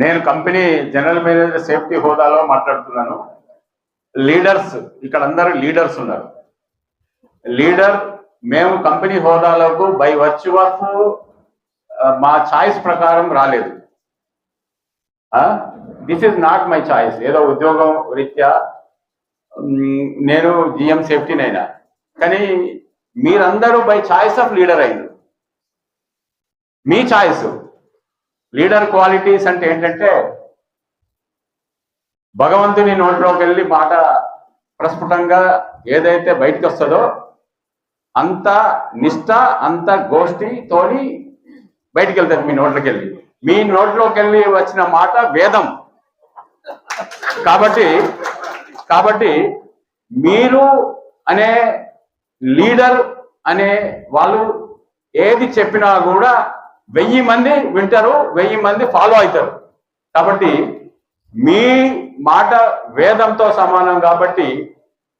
నేను company general manager safety హోదాలో మాట్లాడుతున్నాను. లీడర్స్ ఇక్కడ అందరూ లీడర్స్ ఉన్నారు. లీడర్ మేము కంపెనీ హోదాలకు బై వర్చ్యూ ఆఫ్ మా చాయిస్ ప్రకారం రాలేదు. This is not my choice. ఏదో ఉద్యోగం రీత్యా నేను జిఎం సేఫ్టీనైనా కానీ మీరందరూ బై చాయిస్ ఆఫ్ లీడర్ అయింది మీ చాయిస్. లీడర్ క్వాలిటీస్ అంటే ఏంటంటే భగవంతుని నోట్లోకి వెళ్ళి మాట ప్రస్ఫుటంగా ఏదైతే బయటకు వస్తుందో అంత నిష్ట అంత గోష్ఠితోని బయటికి వెళ్తారు మీ నోట్లోకి వెళ్ళి. మీ నోట్లోకి వెళ్ళి వచ్చిన మాట వేదం. కాబట్టి కాబట్టి మీరు అనే లీడర్ అనే వాళ్ళు ఏది చెప్పినా కూడా వెయ్యి మంది వింటారు వెయ్యి మంది ఫాలో అవుతారు. కాబట్టి మీ మాట వేదంతో సమానం కాబట్టి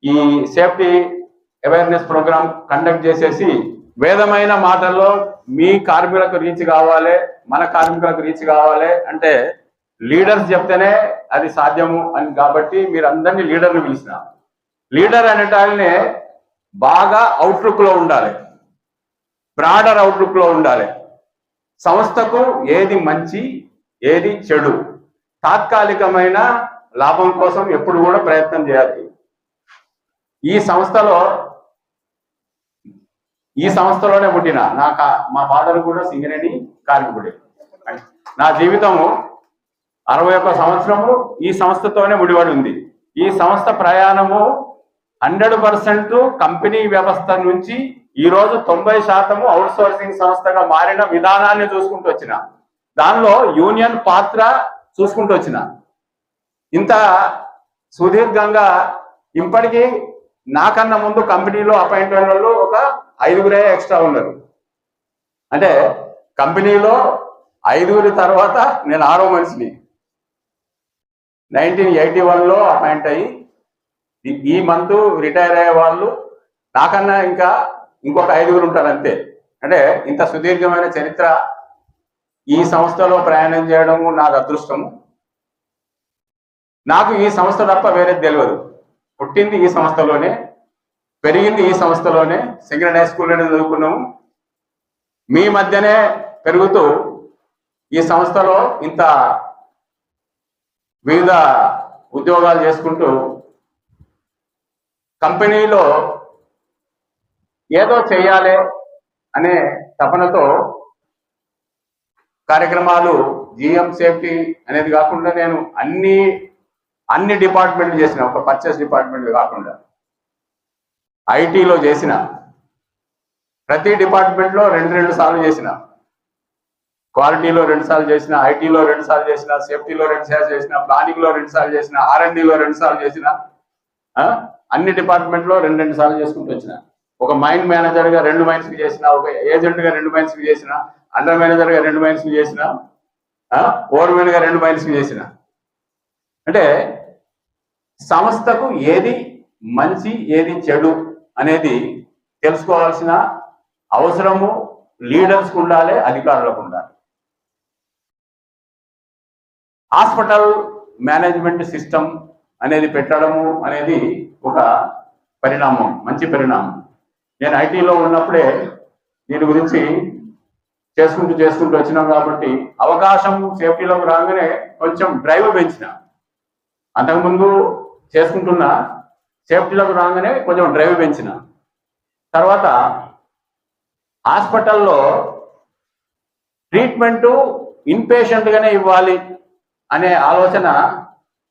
ఈ సేఫ్టీ అవేర్నెస్ ప్రోగ్రామ్ కండక్ట్ చేసేసి వేదమైన మాటల్లో మీ కార్మికులకు రీచ్ కావాలి మన కార్మికులకు రీచ్ కావాలి అంటే లీడర్స్ చెప్తేనే అది సాధ్యము అని కాబట్టి మీరు అందరినీ లీడర్ని పిలిచిన. లీడర్ అనేటాలనే బాగా అవుట్లుక్లో ఉండాలి. బ్రాడర్ అవుట్లుక్లో ఉండాలి. సంస్థకు ఏది మంచి ఏది చెడు? తాత్కాలికమైన లాభం కోసం ఎప్పుడు కూడా ప్రయత్నం చేయాలి. ఈ సంస్థలో ఈ సంస్థలోనే పుట్టిన నా మా ఫాదర్ కూడా సింగరేణి కార్మికుడే. నా జీవితము అరవై ఒక్క సంవత్సరము ఈ సంస్థతోనే ముడిపడి ఉంది ఈ సంస్థ ప్రయాణము హండ్రెడ్ పర్సెంట్ కంపెనీ వ్యవస్థ నుంచి ఈ రోజు తొంభై శాతము అవుట్ సోర్సింగ్ సంస్థగా మారిన విధానాన్ని చూసుకుంటూ వచ్చిన. దానిలో యూనియన్ పాత్ర చూసుకుంటూ వచ్చిన. ఇంత సుదీర్ఘంగా ఇప్పటికీ నాకన్నా ముందు కంపెనీలో అపాయింట్ అయిన వాళ్ళు ఒక ఐదుగురే ఎక్స్ట్రా ఉన్నారు. అంటే కంపెనీలో ఐదుగురి తర్వాత నేను ఆరో మనిషిని. నైన్టీన్ ఎయిటీ వన్లో అపాయింట్ అయ్యి ఈ- మంత్ రిటైర్ అయ్యే వాళ్ళు నాకన్నా ఇంకా ఇంకొక ఐదుగురు ఉంటారు అంతే. అంటే ఇంత సుదీర్ఘమైన చరిత్ర ఈ సంస్థలో ప్రయాణం చేయడం నాకు అదృష్టము. నాకు ఈ సంస్థ తప్ప వేరేది తెలియదు. పుట్టింది ఈ సంస్థలోనే పెరిగింది ఈ సంస్థలోనే సింగరన్ హై స్కూల్లోనే చదువుకున్నాము. మీ మధ్యనే పెరుగుతూ ఈ సంస్థలో ఇంత వివిధ ఉద్యోగాలు చేసుకుంటూ కంపెనీలో ఏదో చేయాలి అనే తపనతో కార్యక్రమాలు జిఎం సేఫ్టీ అనేది కాకుండా నేను అన్ని అన్ని డిపార్ట్మెంట్లు చేసిన ఒక పర్చేస్ డిపార్ట్మెంట్ కాకుండా ఐటీలో చేసిన ప్రతి డిపార్ట్మెంట్లో రెండు రెండు సార్లు చేసిన క్వాలిటీలో రెండు సార్లు చేసిన ఐటీలో రెండు సార్లు చేసిన సేఫ్టీలో రెండు సార్లు చేసిన ప్లానింగ్లో రెండు సార్లు చేసిన ఆర్ఎండిలో రెండు సార్లు చేసిన ఆ? అన్ని డిపార్ట్మెంట్లో రెండు రెండు సార్లు చేసుకుంటూ వచ్చిన ఒక మైండ్ మేనేజర్గా రెండు మైన్స్కి చేసిన ఒక ఏజెంట్గా రెండు మైన్స్కి చేసిన అండర్ మేనేజర్గా రెండు మైన్స్కి చేసిన ఓవర్మెన్గా రెండు మైన్స్కి చేసిన. అంటే సంస్థకు ఏది మంచి ఏది చెడు అనేది తెలుసుకోవాల్సిన అవసరము లీడర్స్కి ఉండాలి అధికారులకు ఉండాలి. హాస్పిటల్ మేనేజ్మెంట్ సిస్టమ్ అనేది పెట్టడము అనేది ఒక పరిణామం మంచి పరిణామం. నేను ఐటీలో ఉన్నప్పుడే దీని గురించి చేసుకుంటూ చేసుకుంటూ వచ్చినాం కాబట్టి అవకాశం సేఫ్టీలోకి రాగానే కొంచెం డ్రైవ్ పెంచిన. అంతకుముందు చేసుకుంటున్న సేఫ్టీలోకి రాగానే కొంచెం డ్రైవ్ పెంచిన. తర్వాత హాస్పిటల్లో ట్రీట్మెంటు ఇన్పేషెంట్గానే ఇవ్వాలి అనే ఆలోచన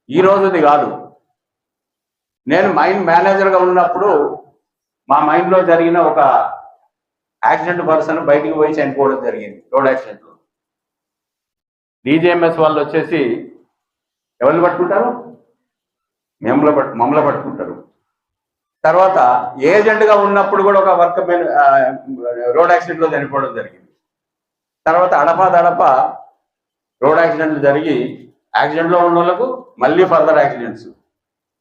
ఈ రోజుది కాదు. నేను మైండ్ మేనేజర్గా ఉన్నప్పుడు మా మైండ్లో జరిగిన ఒక యాక్సిడెంట్ పర్సన్ బయటికి పోయి చనిపోవడం జరిగింది రోడ్ యాక్సిడెంట్లో డీజేఎంఎస్ వాళ్ళు వచ్చేసి ఎవరిని పట్టుకుంటారు? మమ్మల్ని పట్టు మమ్మల్ని పట్టుకుంటారు. తర్వాత ఏజెంట్గా ఉన్నప్పుడు కూడా ఒక వర్క్ రోడ్ యాక్సిడెంట్లో చనిపోవడం జరిగింది. తర్వాత అడపా దడప రోడ్ యాక్సిడెంట్లు జరిగి యాక్సిడెంట్లో ఉన్న వాళ్ళకు మళ్ళీ ఫర్దర్ యాక్సిడెంట్స్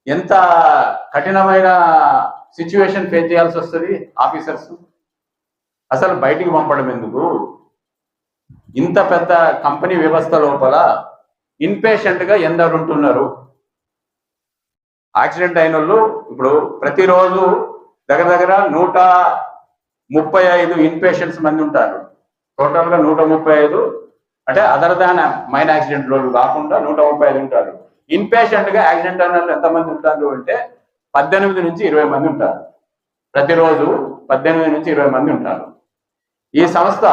ఎంత కఠినమైన సిచ్యువేషన్ ఫేస్ చేయాల్సి వస్తుంది ఆఫీసర్స్. అసలు బయటికి పంపడం ఎందుకు? ఇంత పెద్ద కంపెనీ వ్యవస్థ లోపల ఇన్పేషెంట్గా ఎందరు ఉంటున్నారు? యాక్సిడెంట్ అయిన వాళ్ళు ఇప్పుడు ప్రతిరోజు దగ్గర దగ్గర నూట ముప్పై ఐదు ఇన్పేషెంట్స్ మంది ఉంటారు. టోటల్గా నూట ముప్పై ఐదు అంటే అదర్ దాన్ మైన్ యాక్సిడెంట్ వాళ్ళు కాకుండా నూట ముప్పై ఐదు ఉంటారు. ఇన్పేషెంట్గా యాక్సిడెంట్ అయిన వాళ్ళు ఎంతమంది ఉంటారు అంటే పద్దెనిమిది నుంచి ఇరవై మంది ఉంటారు. ప్రతిరోజు పద్దెనిమిది నుంచి ఇరవై మంది ఉంటారు. ఈ సంస్థ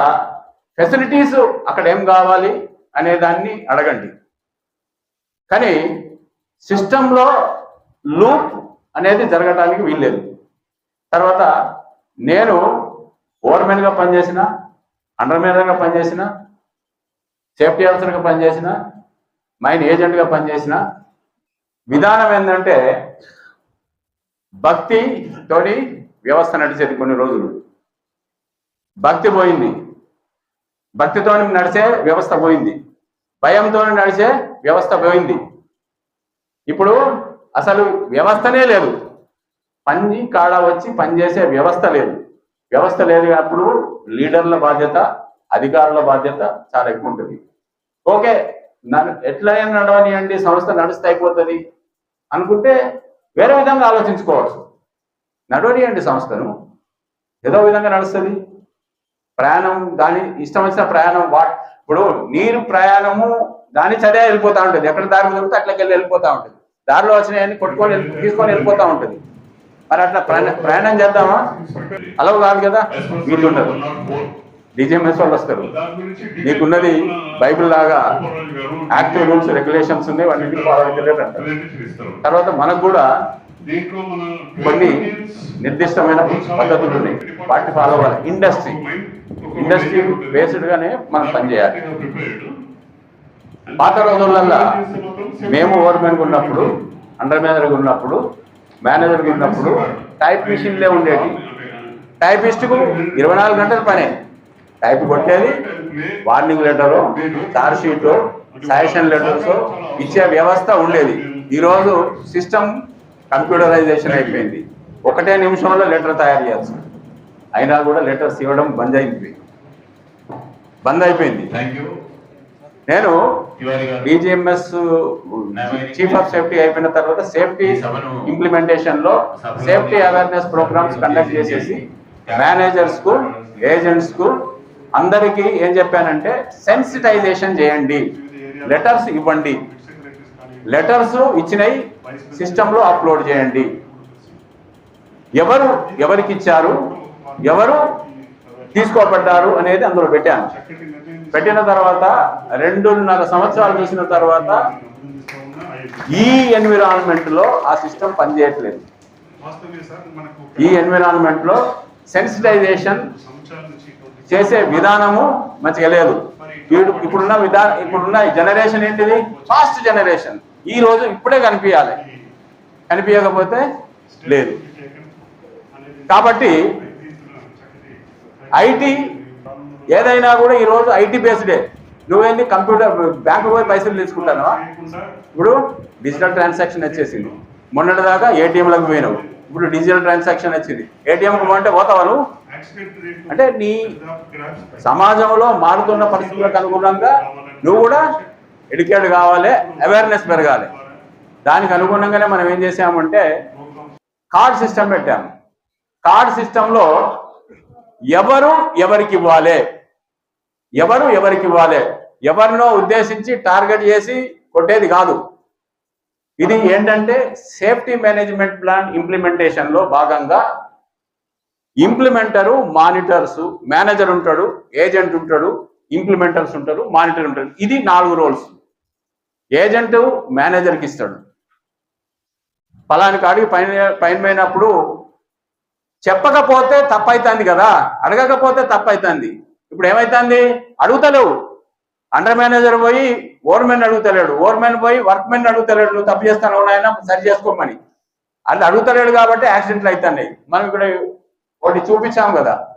ఫెసిలిటీస్ అక్కడ ఏం కావాలి అనే దాన్ని అడగండి. కానీ సిస్టంలో లూప్ అనేది జరగటానికి వీల్లేదు. తర్వాత నేను ఓవర్మెన్గా పనిచేసిన అండర్ మేనేజర్గా పనిచేసిన సేఫ్టీ ఆఫీసర్గా పనిచేసిన మైన్ ఏజెంట్గా పనిచేసిన విధానం ఏంటంటే భక్తి తోని వ్యవస్థ నడిచేది కొన్ని రోజులు. భక్తి పోయింది. భక్తితో నడిచే వ్యవస్థ పోయింది. భయంతో నడిచే వ్యవస్థ పోయింది. ఇప్పుడు అసలు వ్యవస్థనే లేదు. పని కాడ వచ్చి పనిచేసే వ్యవస్థ లేదు. వ్యవస్థ లేదు అప్పుడు లీడర్ల బాధ్యత అధికారుల బాధ్యత చాలా ఎక్కువ ఉంటుంది. ఓకే నన్ను ఎట్లయినా నడవనియండి సంస్థ నడుస్తే అయిపోతుంది అనుకుంటే వేరే విధంగా ఆలోచించుకోవచ్చు. నడవనియండి సంస్థను ఏదో విధంగా నడుస్తుంది. ప్రయాణం దాని ఇష్టం వచ్చిన ప్రయాణం వా ఇప్పుడు నీరు ప్రయాణము దాని చర్య వెళ్ళిపోతా ఉంటుంది. ఎక్కడ దారి దొరికితే అట్లకి వెళ్ళి వెళ్ళిపోతా ఉంటుంది. దారిలో వచ్చినాయని కొట్టుకొని తీసుకొని వెళ్ళిపోతా ఉంటుంది. మరి అట్లా ప్రయాణ ప్రయాణం చేద్దామా? అలా కాదు కదా? వీళ్ళు ఉండరు డిజిఎంఎస్ వాళ్ళు వస్తారు. నీకున్నది బైబిల్ లాగా యాక్టివ్ రూల్స్ రెగ్యులేషన్స్ ఉన్నాయి వాటిని ఫాలో అంటారు. తర్వాత మనకు కూడా కొన్ని నిర్దిష్టమైన పద్ధతులు ఉన్నాయి. వాటిని ఫాలో అవ్వాలి ఇండస్ట్రీ ఇండస్ట్రీ బేస్డ్ గానే మనం పనిచేయాలి. పాత రోజులల్లో మేము ఓవర్మెన్ ఉన్నప్పుడు అండర్ మేనేజర్ ఉన్నప్పుడు మేనేజర్ ఉన్నప్పుడు టైప్ మిషన్లే ఉండేవి టైపిస్ట్కు ఇరవై నాలుగు గంటల పనే. టైప్ కొట్టేది warning letter charge sheet suggestion letters ఇచ్చే వ్యవస్థ ఉండేది. ఈరోజు సిస్టమ్ కంప్యూటరైజేషన్ అయిపోయింది. ఒకటే నిమిషంలో లెటర్ తయారు చేయాల్సి అయినా కూడా లెటర్స్ ఇవ్వడం బంద్ అయింది బంద్ అయిపోయింది. నేను డిజిఎంఎస్ చీఫ్ ఆఫ్ సేఫ్టీ అయిపోయిన తర్వాత సేఫ్టీ ఇంప్లిమెంటేషన్లో సేఫ్టీ అవేర్నెస్ ప్రోగ్రామ్స్ కండక్ట్ చేసేసి మేనేజర్స్కు ఏజెంట్స్కు అందరికీ ఏం చెప్పానంటే సెన్సిటైజేషన్ చేయండి. లెటర్స్ ఇవ్వండి. లెటర్స్ ఇచ్చినవి సిస్టమ్లో అప్లోడ్ చేయండి. ఎవరు ఎవరికి ఇచ్చారు? ఎవరు తీసుకోబడ్డారు అనేది అందులో పెట్టాను. పెట్టిన తర్వాత రెండున్నర సంవత్సరాలు చూసిన తర్వాత ఈ ఎన్విరాన్మెంట్లో ఆ సిస్టమ్ పనిచేయట్లేదు. ఈ ఎన్విరాన్మెంట్లో సెన్సిటైజేషన్ చేసే విధానము మంచిగా లేదు. వీడు ఇప్పుడున్న విధా ఇప్పుడున్న జనరేషన్ ఏంటిది? ఫాస్ట్ జనరేషన్ ఈ రోజు ఇప్పుడే కనిపించాలి కనిపించకపోతే లేదు. కాబట్టి ఐటీ ఏదైనా కూడా ఈ రోజు ఐటీ బేస్డే నువ్వేంది కంప్యూటర్ బ్యాంకు పోయి పైసలు తీసుకుంటాను ఇప్పుడు డిజిటల్ ట్రాన్సాక్షన్ వచ్చేసింది. మొన్నటి దాకా ఏటీఎంలకు పోయినావు. ఇప్పుడు డిజిటల్ ట్రాన్సాక్షన్ వచ్చింది. ఏటీఎంకి పోతే పోతావా నువ్వు? అంటే నీ సమాజంలో మారుతున్న పరిస్థితులకు అనుగుణంగా నువ్వు కూడా ఎడ్యుకేట్ కావాలి అవేర్నెస్ పెరగాలి. దానికి అనుగుణంగానే మనం ఏం చేసామంటే కార్డ్ సిస్టమ్ పెట్టాము కార్డ్ సిస్టంలో ఎవరు ఎవరికి ఇవ్వాలి? ఎవరు ఎవరికి ఇవ్వాలి? ఎవరినో ఉద్దేశించి టార్గెట్ చేసి కొట్టేది కాదు. ఇది ఏంటంటే సేఫ్టీ మేనేజ్మెంట్ ప్లాన్ ఇంప్లిమెంటేషన్లో భాగంగా ఇంప్లిమెంటరు మానిటర్స్ మేనేజర్ ఉంటాడు ఏజెంట్ ఉంటాడు ఇంప్లిమెంటర్స్ ఉంటారు మానిటర్ ఉంటారు ఇది నాలుగు రోల్స్. ఏజెంట్ మేనేజర్కి ఇస్తాడు. పలాని కాడికి పైన పైన పోయినప్పుడు చెప్పకపోతే తప్పైతుంది కదా. అడగకపోతే తప్పైతుంది. ఇప్పుడు ఏమైతుంది? అడుగుతలేవు. అండర్ మేనేజర్ పోయి ఓర్మెన్ అడుగుతలేడు. ఓర్మెన్ పోయి వర్క్మెన్ అడుగుతలేడు. నువ్వు తప్పు చేస్తాను నాయన సరి చేసుకోమని అది అడుగుతలేడు కాబట్టి యాక్సిడెంట్లు అవుతున్నాయి మనం ఇక్కడ ఒకటి చూపించాం కదా.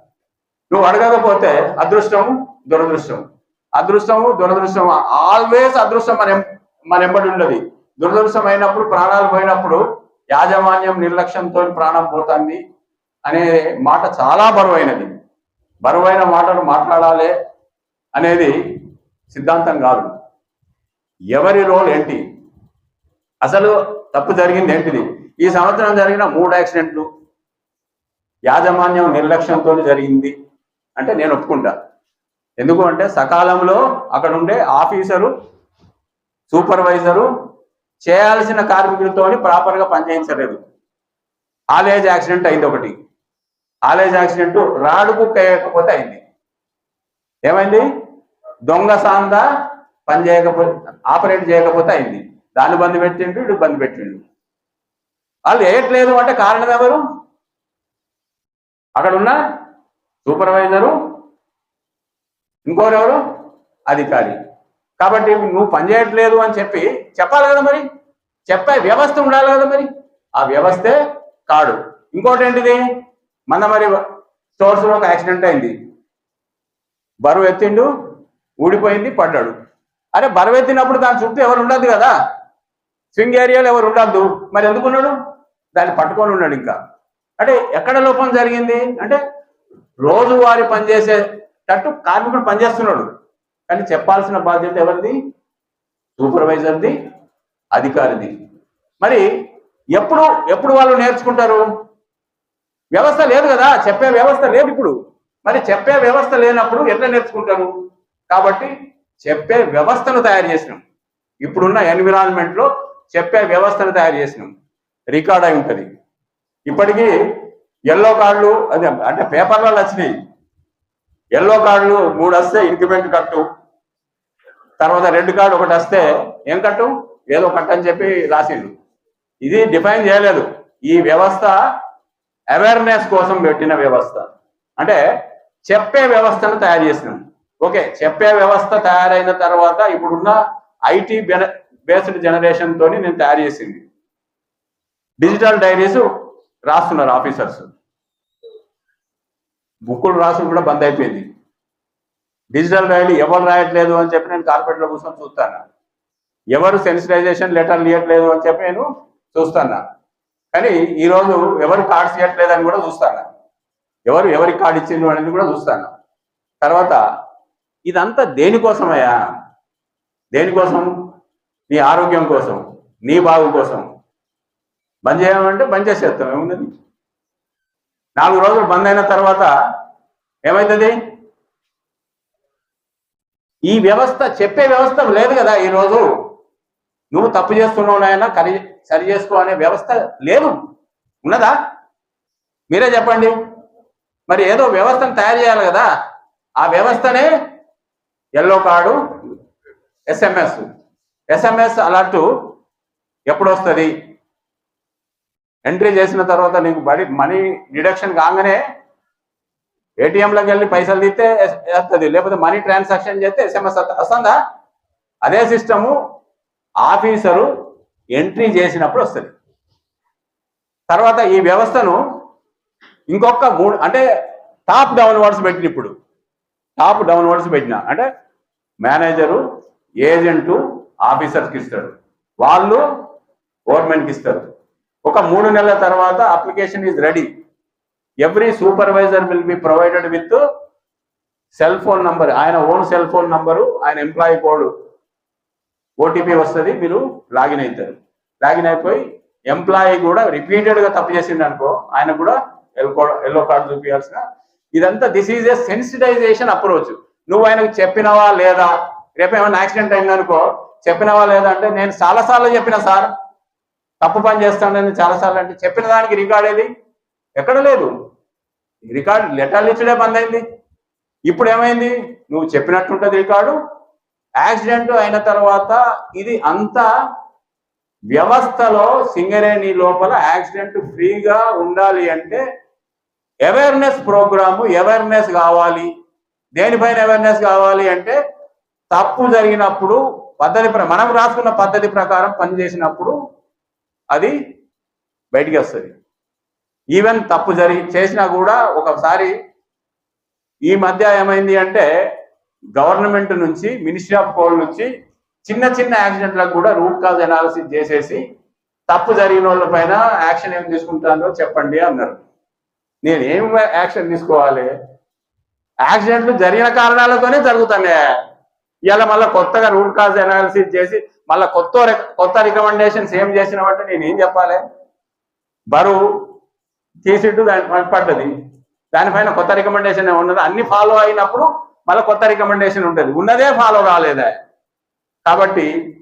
నువ్వు అడగకపోతే అదృష్టం దురదృష్టం. అదృష్టము దురదృష్టం ఆల్వేస్ అదృష్టం మన మన ఎంబడి ఉండదు. దురదృష్టం అయినప్పుడు ప్రాణాలు పోయినప్పుడు యాజమాన్యం నిర్లక్ష్యంతో ప్రాణం పోతుంది అనే మాట చాలా బరువైనది. బరువైన మాటలు మాట్లాడాలి అనేది సిద్ధాంతం కాదు. ఎవరి రోల్ ఏంటి? అసలు తప్పు జరిగింది ఏంటిది? ఈ సంవత్సరం జరిగిన మూడు యాక్సిడెంట్లు యాజమాన్యం నిర్లక్ష్యంతో జరిగింది అంటే నేను ఒప్పుకుంటా. ఎందుకు అంటే సకాలంలో అక్కడ ఉండే ఆఫీసరు సూపర్వైజరు చేయాల్సిన కార్మికులతో ప్రాపర్గా పనిచేయించలేదు. ఆలేజ్ యాక్సిడెంట్ అయింది ఒకటి. ఆలేజ్ యాక్సిడెంట్ రాడు కుక్క వేయకపోతే అయింది. ఏమైంది? దొంగ సాంద పని చేయకపోతే ఆపరేట్ చేయకపోతే అయింది. దాన్ని బంద్ పెట్టిండు ఇటు బంద్ పెట్టిండు. వాళ్ళు వేయట్లేదు అంటే కారణం ఎవరు? అక్కడ ఉన్న సూపర్వైజరు ఇంకోరెవరు అధికారి. కాబట్టి నువ్వు పని చేయట్లేదు అని చెప్పి చెప్పాలి కదా మరి? చెప్పే వ్యవస్థ ఉండాలి కదా మరి? ఆ వ్యవస్థే కాడు. ఇంకోటి ఏంటిది? మన మరి స్టోర్స్లో ఒక యాక్సిడెంట్ అయింది. బరువు ఎత్తిండు ఊడిపోయింది పడ్డాడు. అరే బరువు ఎత్తినప్పుడు దాని చుట్టూ ఎవరు ఉండదు కదా? స్వింగ్ ఏరియాలో ఎవరు ఉండద్దు. మరి ఎందుకున్నాడు దాన్ని పట్టుకొని ఉన్నాడు ఇంకా. అంటే ఎక్కడ లోపం జరిగింది? అంటే రోజువారి పనిచేసేటట్టు కార్మికుడు పనిచేస్తున్నాడు కానీ చెప్పాల్సిన బాధ్యత ఎవరిది? సూపర్వైజర్ది అధికారిది. మరి ఎప్పుడు ఎప్పుడు వాళ్ళు నేర్చుకుంటారు? వ్యవస్థ లేదు కదా చెప్పే వ్యవస్థ లేదు ఇప్పుడు. మరి చెప్పే వ్యవస్థ లేనప్పుడు ఎట్లా నేర్చుకుంటారు? కాబట్టి చెప్పే వ్యవస్థను తయారు చేసినాం. ఇప్పుడున్న ఎన్విరాన్మెంట్లో చెప్పే వ్యవస్థను తయారు చేసినాం. రికార్డ్ అయి ఉంటుంది. ఇప్పటికీ ఎల్లో కార్డులు అదే అంటే పేపర్లలో వచ్చినాయి ఎల్లో కార్డులు మూడు వస్తే ఇంక్రిమెంట్ కట్టు. తర్వాత రెడ్ కార్డు ఒకటి వస్తే ఏం కట్టు? ఏదో కట్టు అని చెప్పి రాసిండు. ఇది డిఫైన్ చేయలేదు. ఈ వ్యవస్థ అవేర్నెస్ కోసం పెట్టిన వ్యవస్థ. అంటే చెప్పే వ్యవస్థను తయారు చేసినాం ఓకే చెప్పే వ్యవస్థ తయారైన తర్వాత ఇప్పుడున్న ఐటీ బేస్డ్ జనరేషన్ తోని నేను తయారు చేసింది. డిజిటల్ డైరీస్ రాస్తున్నారు ఆఫీసర్స్. బుక్కులు రాసుడు కూడా బంద్ అయిపోయింది. డిజిటల్ డైరీ ఎవరు రాయట్లేదు అని చెప్పి నేను కార్పొరేట్లో కూర్చొని చూస్తాను? ఎవరు సెన్సిటైజేషన్ లెటర్ ఇవ్వట్లేదు అని చెప్పి నేను చూస్తాను? కానీ ఈరోజు ఎవరు కార్డ్స్ ఇవ్వట్లేదు అని కూడా చూస్తాను? ఎవరు ఎవరికి కార్డు ఇచ్చిండు అనేది కూడా చూస్తాను? తర్వాత ఇదంతా దేనికోసమయ్యా? దేనికోసం? నీ ఆరోగ్యం కోసం నీ బాగు కోసం. బంద్ చేయమంటే బంద్ చేసేస్తాం ఏమున్నది నాలుగు రోజులు బంద్ అయిన తర్వాత ఏమవుతుంది ఈ వ్యవస్థ చెప్పే వ్యవస్థ లేదు కదా ఈరోజు నువ్వు తప్పు చేస్తున్నావు నాయన కరి సరి చేసుకో అనే వ్యవస్థ లేదు. ఉన్నదా? మీరే చెప్పండి. మరి ఏదో వ్యవస్థను తయారు చేయాలి కదా. ఆ వ్యవస్థనే yellow card SMS. SMS alert ఎప్పుడు వస్తుంది ఎంట్రీ చేసిన తర్వాత నీకు బడి మనీ డిడక్షన్ కాగానే ఏటీఎంలోకి వెళ్ళి పైసలు తీస్తే వస్తుంది లేకపోతే మనీ ట్రాన్సాక్షన్ చేస్తే ఎస్ఎంఎస్ వస్తుందా? అదే సిస్టము ఆఫీసరు ఎంట్రీ చేసినప్పుడు వస్తుంది. తర్వాత ఈ వ్యవస్థను ఇంకొక మూడు అంటే టాప్ డౌన్వర్డ్స్ పెట్టిన ఇప్పుడు. టాప్ డౌన్వర్డ్స్ పెట్టిన. అంటే మేనేజరు ఏజెంటు ఆఫీసర్స్కి ఇస్తాడు వాళ్ళు గవర్నమెంట్కి ఇస్తారు ఒక మూడు నెలల తర్వాత application is ready every supervisor will be provided with cell phone number ఆయన ఓన్ సెల్ ఫోన్ నంబరు ఆయన ఎంప్లాయీ కోడ్ ఓటీపీ వస్తుంది మీరు లాగిన్ అవుతారు లాగిన్ అయిపోయి ఎంప్లాయీ కూడా రిపీటెడ్గా తప్పు చేసిండు అనుకో ఆయన కూడా ఎల్లో ఎల్లో కార్డు చూపించాల్సిన ఇదంతా this is a sensitization approach నువ్వు ఆయనకు చెప్పినవా లేదా? రేపు ఏమైనా యాక్సిడెంట్ అయిందనుకో చెప్పినవా లేదా అంటే నేను చాలా సార్లు చెప్పిన సార్ తప్పు పని చేస్తాడని చాలాసార్లు అంటే చెప్పిన దానికి రికార్డ్ ఏది? ఎక్కడ లేదు. రికార్డ్ లెటర్లు ఇచ్చడే బంద్ అయింది. ఇప్పుడు ఏమైంది? నువ్వు చెప్పినట్టుంటది రికార్డు. యాక్సిడెంట్ అయిన తర్వాత ఇది అంతా వ్యవస్థలో సింగరేణి లోపల యాక్సిడెంట్ ఫ్రీగా ఉండాలి అంటే అవేర్నెస్ ప్రోగ్రాము అవేర్నెస్ కావాలి. దేనిపైన అవేర్నెస్ కావాలి అంటే తప్పు జరిగినప్పుడు పద్ధతి ప్ర- మనం రాసుకున్న పద్ధతి ప్రకారం పనిచేసినప్పుడు అది బయటికి వస్తుంది. ఈవెన్ తప్పు జరిగి చేసినా కూడా ఒకసారి ఈ మధ్య ఏమైంది అంటే గవర్నమెంట్ నుంచి మినిస్ట్రీ ఆఫ్ కోల్ నుంచి చిన్న చిన్న యాక్సిడెంట్లకు కూడా రూట్ కాజ్ అనాలిసిస్ చేసేసి తప్పు జరిగిన వాళ్ళ పైన యాక్షన్ ఏం తీసుకుంటానో చెప్పండి అన్నారు. నేను ఏం యాక్షన్ తీసుకోవాలి? యాక్సిడెంట్లు జరిగిన కారణాలతోనే జరుగుతున్నాయి? ఇవాళ మళ్ళీ కొత్తగా రూట్ కాజ్ అనాలిసిస్ చేసి మళ్ళీ కొత్త కొత్త రికమెండేషన్స్ ఏం చేసిన బట్టి నేను ఏం చెప్పాలి? బరువు తీసిట్టు దాని పడ్డది. దానిపైన కొత్త రికమెండేషన్ ఉన్నది? అన్ని ఫాలో అయినప్పుడు మళ్ళీ కొత్త రికమెండేషన్ ఉంటుంది. ఉన్నదే ఫాలో కాలేదా. కాబట్టి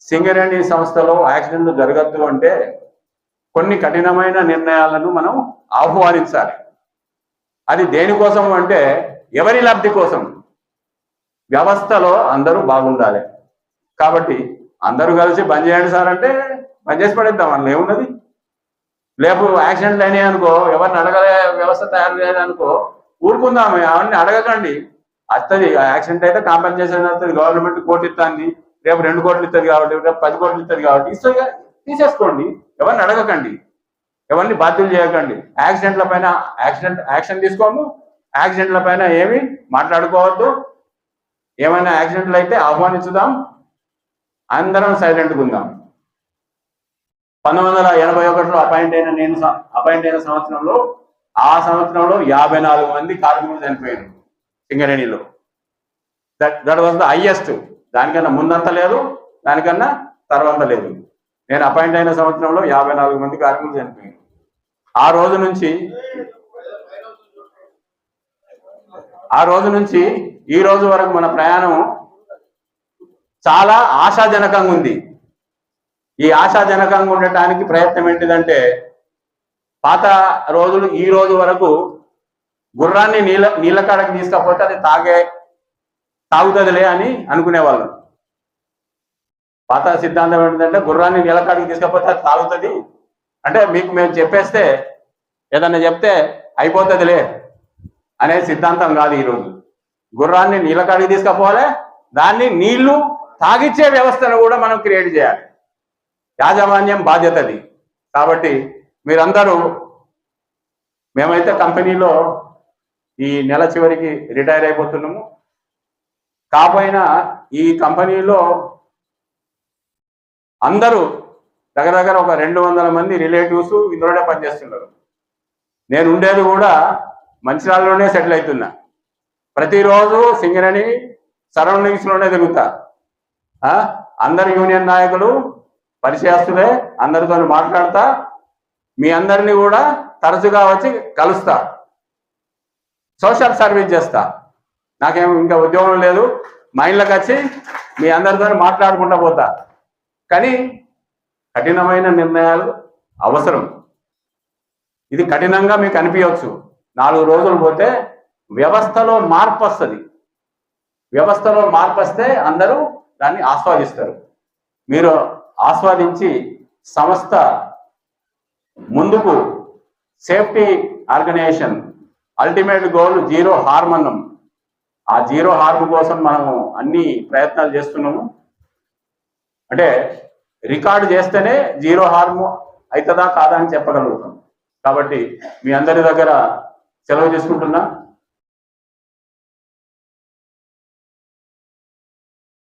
సింగరేణి సంస్థలో యాక్సిడెంట్లు జరగద్దు అంటే కొన్ని కఠినమైన నిర్ణయాలను మనం ఆహ్వానించాలి. అది దేనికోసం అంటే ఎవరి లబ్ధి కోసం? వ్యవస్థలో అందరూ బాగుండాలి. కాబట్టి అందరూ కలిసి బంద్ చేయండి సార్ అంటే బంద్ చేసి పడేద్దాం అందులో ఏమున్నది? లేపు యాక్సిడెంట్లు అయినాయి అనుకో ఎవరిని అడగలే వ్యవస్థ తయారు చేయదనుకో ఊరుకుందాం అవన్నీ అడగకండి. వస్తుంది యాక్సిడెంట్ అయితే కాంపెన్సేషన్ వస్తుంది గవర్నమెంట్ కోర్టు ఇస్తుంది రేపు రెండు కోట్లు ఇస్తుంది కాబట్టి రేపు పది కోట్లు ఇస్తుంది కాబట్టి ఇస్తుంది తీసేసుకోండి ఎవరిని అడగకండి. ఎవరిని బాధ్యులు చేయకండి. యాక్సిడెంట్ల పైన యాక్సిడెంట్ యాక్షన్ తీసుకోము. యాక్సిడెంట్ల పైన ఏమి మాట్లాడుకోవద్దు. ఏమైనా యాక్సిడెంట్లు అయితే ఆహ్వానించుదాం. అందరం సైలెంట్గా ఉందాం. పంతొమ్మిది వందల ఎనభై ఒకటిలో అపాయింట్ అయిన నేను అపాయింట్ అయిన సంవత్సరంలో ఆ సంవత్సరంలో యాభై నాలుగు మంది కార్మికులు చనిపోయారు సింగరేణిలో. That that was the highest దానికన్నా ముందంత లేదు దానికన్నా తర్వాత లేదు. నేను అపాయింట్ అయిన సంవత్సరంలో యాభై నాలుగు మంది కార్మికులు చనిపోయారు. ఆ రోజు నుంచి ఆ రోజు నుంచి ఈ రోజు వరకు మన ప్రయాణం చాలా ఆశాజనకంగా ఉంది. ఈ ఆశాజనకంగా ఉండటానికి ప్రయత్నం ఏంటిదంటే పాత రోజులు ఈ రోజు వరకు గుర్రాన్ని నీళ్ళ నీళ్ళ కాడకి తీసుకపోతే అది తాగే తాగుతుందిలే అని అనుకునేవాళ్ళం. పాత సిద్ధాంతం ఏంటంటే గుర్రాన్ని నీళ్ళ కాడికి తీసుకపోతే అది తాగుతుంది. అంటే మీకు మేము చెప్పేస్తే ఏదన్నా చెప్తే అయిపోతుందిలే. అనే సిద్ధాంతం కాదు ఈరోజు. గుర్రాన్ని నీళ్ళ కాడికి తీసుకపోవాలి దాన్ని నీళ్ళు తాగిచ్చే వ్యవస్థను కూడా మనం క్రియేట్ చేయాలి. యాజమాన్యం బాధ్యతది. కాబట్టి మీరందరూ మేమైతే కంపెనీలో ఈ నెల చివరికి రిటైర్ అయిపోతున్నాము. కాకపోయినా ఈ కంపెనీలో అందరూ దగ్గర దగ్గర ఒక రెండు వందల మంది రిలేటివ్స్ ఇందులోనే పనిచేస్తున్నారు. నేను ఉండేది కూడా మంచిరాల్లోనే సెటిల్ అవుతున్నా. ప్రతిరోజు సింగరేణి సరౌండింగ్స్లోనే తిరుగుతా అందరు యూనియన్ నాయకులు పరిచయస్తులే అందరితో మాట్లాడతా. మీ అందరినీ కూడా తరచుగా వచ్చి కలుస్తా. సోషల్ సర్వీస్ చేస్తా. నాకేం ఇంకా ఉద్యోగం లేదు. మా ఇళ్ళకి వచ్చి మీ అందరితో మాట్లాడుకుంటా పోతా. కానీ కఠినమైన నిర్ణయాలు అవసరం. ఇది కఠినంగా మీకు అనిపించవచ్చు నాలుగు రోజులు పోతే వ్యవస్థలో మార్పు వస్తుంది. వ్యవస్థలో మార్పు వస్తే అందరూ దాన్ని ఆస్వాదిస్తారు. మీరు ఆస్వాదించి సంస్థ ముందుకు safety organization ultimate goal zero harm అన్నాం. ఆ జీరో హార్మ్ కోసం మనము అన్ని ప్రయత్నాలు చేస్తున్నాము. అంటే రికార్డు చేస్తేనే జీరో హార్మ్ అవుతుందా కాదా అని చెప్పగలుగుతాం. కాబట్టి మీ అందరి దగ్గర సెలవు చేసుకుంటున్నా.